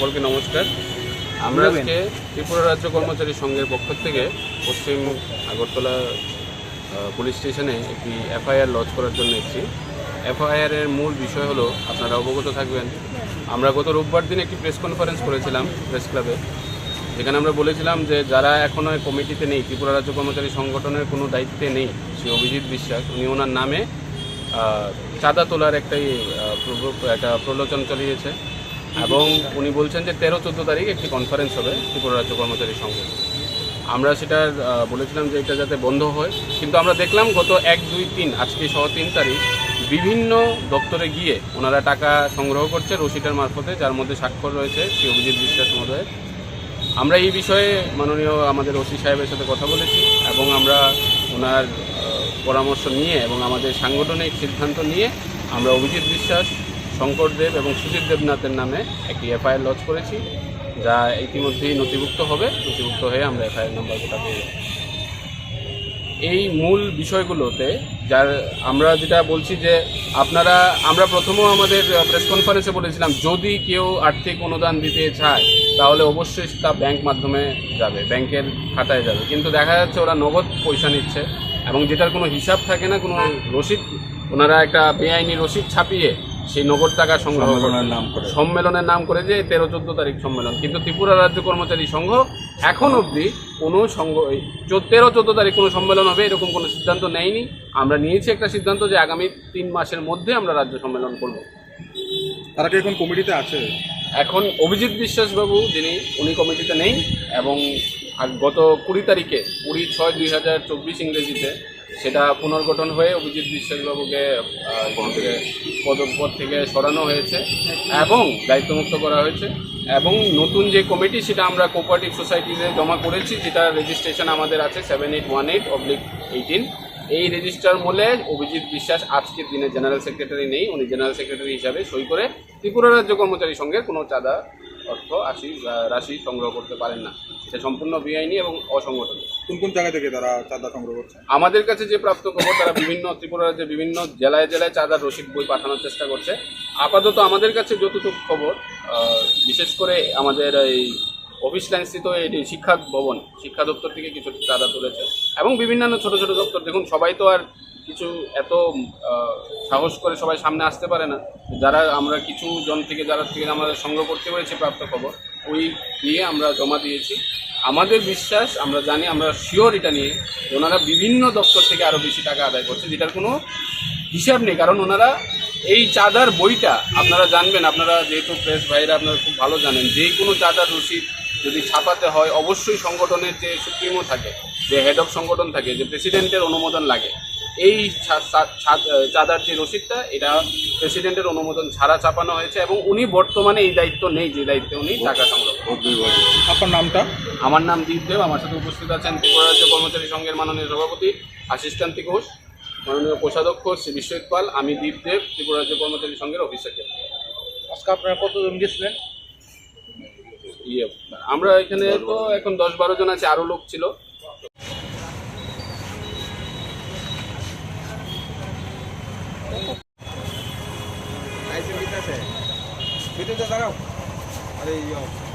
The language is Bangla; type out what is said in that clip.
সকলকে নমস্কার। আমরা আজকে ত্রিপুরা রাজ্য কর্মচারী সংঘের পক্ষ থেকে পশ্চিম আগরতলা পুলিশ স্টেশনে একটি এফআইআর লঞ্চ করার জন্য এসেছি। এফআইআর এর মূল বিষয় হলো আপনারা অবগত থাকবেন আমরা গত রোববার দিন একটি প্রেস কনফারেন্স করেছিলাম প্রেস ক্লাবে। যেখানে আমরা বলেছিলাম যে যারা এখনও কমিটিতে নেই ত্রিপুরা রাজ্য কর্মচারী সংগঠনের কোনো দায়িত্বে নেই শ্রী অভিজিৎ বিশ্বাস উনি ওনার নামে চাঁদা তোলার একটাই একটা প্রলোচন চালিয়েছে। এবং উনি বলছেন যে তেরো, চোদ্দ তারিখ একটি কনফারেন্স হবে ত্রিপুরা রাজ্য কর্মচারী সংঘে আমরা সেটা বলেছিলাম যে এটা যাতে বন্ধ হয়, কিন্তু আমরা দেখলাম গত এক, দুই, তিন, আজকে সহ তিন তারিখ বিভিন্ন দপ্তরে গিয়ে ওনারা টাকা সংগ্রহ করছে রসিটার মারফতে, যার মধ্যে স্বাক্ষর রয়েছে শ্রী অভিজিৎ বিশ্বাস মহোদয়ের। আমরা এই বিষয়ে মাননীয় আমাদের ওসি সাহেবের সাথে কথা বলেছি এবং আমরা ওনার পরামর্শ নিয়ে এবং আমাদের সাংগঠনিক সিদ্ধান্ত নিয়ে আমরা অভিজিৎ বিশ্বাস শঙ্কর দেব এবং সুজিত দেবনাথের নামে একটি এফআইআর লঞ্চ করেছি, যা ইতিমধ্যেই নথিভুক্ত হবে। নথিভুক্ত হয়ে আমরা এফআইআর নাম্বার গোটা পেয়ে এই মূল বিষয়গুলোতে, যার আমরা যেটা বলছি যে আপনারা, আমরা প্রথমেও আমাদের প্রেস কনফারেন্সে বলেছিলাম, যদি কেউ আর্থিক অনুদান দিতে চায়, তাহলে অবশ্যই তা ব্যাংক মাধ্যমে যাবে, ব্যাংকের খাতায় যাবে। কিন্তু দেখা যাচ্ছে ওরা নগদ পয়সা নিচ্ছে এবং যেটার কোনো হিসাব থাকে না, কোনো রসিদ, ওনারা একটা বেআইনি রসিদ ছাপিয়ে সেই নগদ টাকা সংগ্রহ সম্মেলনের নাম করে। সম্মেলনের নাম করে যে তেরো চোদ্দ তারিখ সম্মেলন। কিন্তু ত্রিপুরা রাজ্য কর্মচারী সংঘ এখন অবধি কোনো সংঘ তেরো চোদ্দ তারিখ কোনো সম্মেলন হবে এরকম কোনো সিদ্ধান্ত নেয়নি। আমরা নিয়েছি একটা সিদ্ধান্ত যে আগামী তিন মাসের মধ্যে আমরা রাজ্য সম্মেলন করব। তারা কি এখন কমিটিতে আছে? এখন অভিজিৎ বিশ্বাসবাবু যিনি উনি কমিটিতে নেই এবং গত কুড়ি তারিখে কুড়ি ছয় দুই হাজার চব্বিশ ইংরেজিতে সেটা পুনর্গঠন হয়ে অভিজিৎ বিশ্বাসবাবুকে পদপদ থেকে। সরানো হয়েছে এবং দায়িত্বমুক্ত করা হয়েছে। এবং নতুন যে কমিটি সেটা আমরা কোপারেটিভ সোসাইটিতে জমা করেছি যেটা রেজিস্ট্রেশন আমাদের আছে seven eight one eight oblique eighteen এই রেজিস্টার মূলে অভিজিৎ বিশ্বাস আজকের দিনে জেনারেল সেক্রেটারি নেই। উনি জেনারেল সেক্রেটারি হিসাবে সই করে ত্রিপুরা রাজ্য কর্মচারী সঙ্গে কোনো চাঁদা অর্থ আশি রাশি সংগ্রহ করতে পারেন না। এটা সম্পূর্ণ বেআইনি এবং অসংগঠনিক কোন কোন জায়গা থেকে তারা চাঁদা সংগ্রহ করছে? আমাদের কাছে যে প্রাপ্ত খবর তারা বিভিন্ন ত্রিপুরা যে বিভিন্ন জেলায় জেলায় চাঁদার রসিদ বই পাঠানোর চেষ্টা করছে। আপাতত আমাদের কাছে যতটুকু খবর বিশেষ করে আমাদের এই অফিস লাইন স্থিত এটি শিক্ষা ভবন শিক্ষা দপ্তর থেকে কিছু চাঁদা তুলেছে এবং বিভিন্ন ছোট ছোট দপ্তর। দেখুন সবাই তো আর কিছু এত সাহস করে সবাই সামনে আসতে পারে না। যারা আমরা কিছু জন থেকে, যারা থেকে আমাদের সংগ্রহ করতে পেরেছি প্রাপ্ত খবর, ওই নিয়ে আমরা জমা দিয়েছি। আমাদের বিশ্বাস, আমরা জানি, আমরা শিওর এটা নিয়ে, ওনারা বিভিন্ন দপ্তর থেকে আরও বেশি টাকা আদায় করছে, যেটার কোনো হিসাব নেই, কারণ ওনারা এই চাঁদার বইটা, আপনারা জানবেন, আপনারা যেহেতু প্রেস ভাইরা আপনারা খুব ভালো জানেন, যে কোনো চাঁদার রসিদ যদি ছাপাতে হয়, অবশ্যই সংগঠনের যে সুপ্রিমো থাকে, যে হেড অফ সংগঠন থাকে, যে প্রেসিডেন্টের অনুমোদন লাগে এই ছা- ছা- ছা- চাঁদার যে রসিদটা এটা প্রেসিডেন্টের অনুমোদন ছাড়া চাপানো হয়েছে এবং উনি বর্তমানে এই দায়িত্ব নেই যে দায়িত্বে উনি টাকা সংগ্রহ। আপনার নামটা? আমার নাম দীপ দেব আমার সাথে উপস্থিত আছেন ত্রিপুরা রাজ্য কর্মচারী সংঘের মাননীয় সভাপতি আশিস কান্তি ঘোষ মাননীয় কোষাধ্যক্ষ শ্রী বিশ্বজিৎ পাল আমি দীপ দেব ত্রিপুরা রাজ্য কর্মচারী সংঘের অফিস সেক্রেটারি আজকে আপনারা কতজন গেছিলেন? ইয়ে আমরা এখানে তো এখন দশ বারো জন আছে আরও লোক ছিল। ভিতরে দাঁড়াও। আরে ইয়ে।